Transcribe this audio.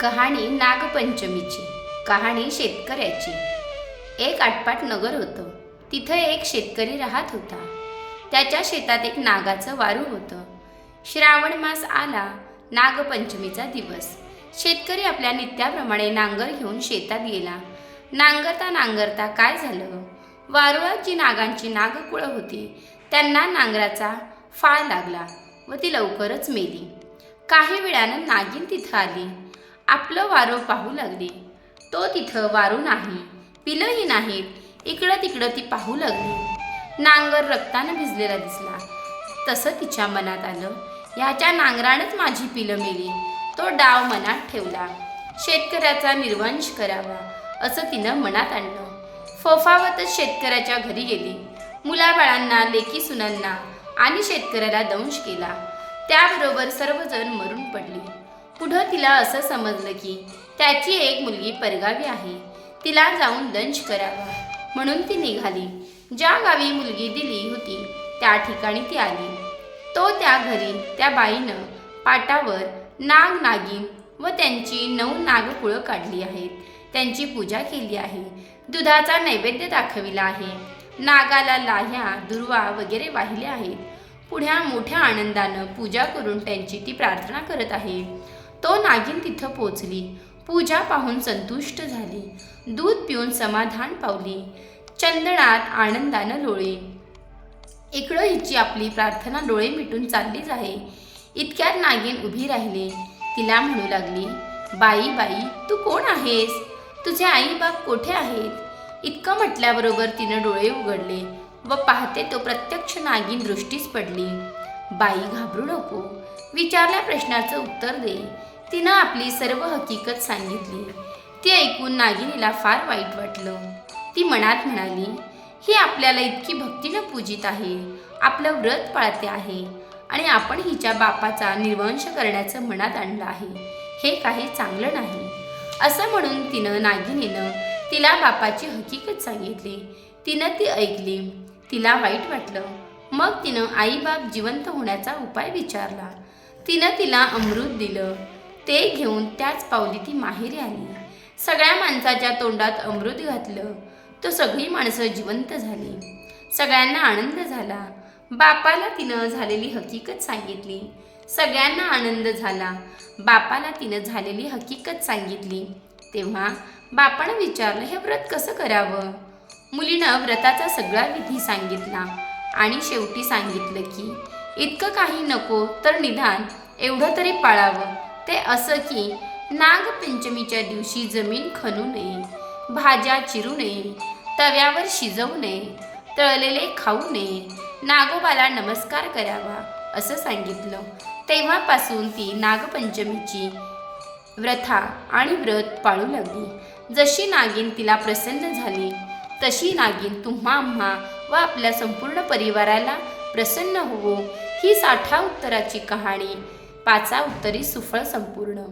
कहाणी नागपंचमीची कहाणी शेतकऱ्याची. एक आटपाट नगर होतं. तिथं एक शेतकरी राहत होता. त्याच्या शेतात एक नागाचं वारू होतं. श्रावण मास आला नागपंचमीचा दिवस. शेतकरी आपल्या नित्याप्रमाणे नांगर घेऊन शेतात गेला. नांगरता नांगरता काय झालं? वारुळात जी नागांची नागकुळं होती त्यांना नांगराचा फाळ लागला व ती लवकरच मेली. काही वेळानं नागिन तिथं आली. आपलं वारं पाहू लागली. तो तिथं वारू नाही पिलंही नाहीत इकडं तिकडं ती पाहू लागली. नांगर रक्तानं भिजलेला दिसला. तसं तिच्या मनात आलं ह्याच्या नांगरानंच माझी पिलं मेली. तो डाव मनात ठेवला. शेतकऱ्याचा निर्वंश करावा असं तिनं मनात आणलं. फोफावतच शेतकऱ्याच्या घरी गेली. मुलाबाळांना लेकी सुनांना आणि शेतकऱ्याला दंश केला. त्याबरोबर सर्वजण मरून पडली. पुढं तिला असं समजलं की त्याची एक मुलगी परगावी आहे. तिला जाऊन दंश करावा. म्हणून ती निघाली. ज्या गावी मुलगी दिली होती त्या ठिकाणी ती आली. तो त्या घरी त्या बाईनं पाटावर नाग नागिन व त्यांची नऊ नागकुळं काढली आहेत. त्यांची पूजा केली आहे. दुधाचा नैवेद्य दाखविला आहे. नागाला लाह्या दुर्वा वगैरे वाहिले आहेत. पुढ्या मोठ्या आनंदानं पूजा करून त्यांची ती प्रार्थना करत आहे. तो नागिन तिथं पोचली. पूजा पाहून संतुष्ट झाली. दूध पिऊन समाधान पावली. चंदनात आनंदानं लोळी. इकडं हिची आपली प्रार्थना डोळे मिटून चाललीच आहे. इतक्यात नागिन उभी राहिली. तिला म्हणू लागली बाई बाई तू कोण आहेस? तुझे आई बाप कोठे आहेत? इतकं म्हटल्याबरोबर तिनं डोळे उघडले व पाहते तो प्रत्यक्ष नागिन दृष्टीस पडली. बाई घाबरू नको. विचारल्या प्रश्नाचं उत्तर दे. तिनं आपली सर्व हकीकत सांगितली. ती ऐकून नागिनीला फार वाईट वाटलं. ती मनात म्हणाली ही आपल्याला इतकी भक्तीनं पूजित आहे. आपलं व्रत पाळते आहे. आणि आपण हिच्या बापाचा निर्वंश करण्याचं मनात आणलं आहे. हे काही चांगलं नाही. असं म्हणून तिनं नागिनीनं तिला बापाची हकीकत सांगितली. तिनं ती ऐकली. तिला वाईट वाटलं. मग तिनं आईबाप जिवंत होण्याचा उपाय विचारला. तिनं तिला अमृत दिलं. ते घेऊन त्याच पावली ती माहेरी आली. सगळ्या माणसाच्या तोंडात अमृत घातलं. तो सगळी माणसं जिवंत झाली. सगळ्यांना आनंद झाला. बापाला तिनं झालेली हकीकत सांगितली. सगळ्यांना आनंद झाला. बापाला तिनं झालेली हकीकत सांगितली. तेव्हा बापानं विचारलं हे व्रत कसं करावं? मुलीनं व्रताचा सगळा विधी सांगितला आणि शेवटी सांगितलं की इतकं काही नको तर निदान एवढं तरी पाळावं. ते असं की नागपंचमीच्या दिवशी जमीन खणू नये भाज्या चिरू नये तव्यावर शिजवू नये तळलेले खाऊ नये नागोबाला नमस्कार करावा असं सांगितलं. तेव्हापासून ती नागपंचमीची व्रथा आणि व्रत पाळू लागली. जशी नागिन तिला प्रसन्न झाली तशी नागिन तुम्हा आम्हा व आपल्या संपूर्ण परिवाराला प्रसन्न होवो ही साठा उत्तराची कहाणी पाचा उत्तरी सुफळ संपूर्ण.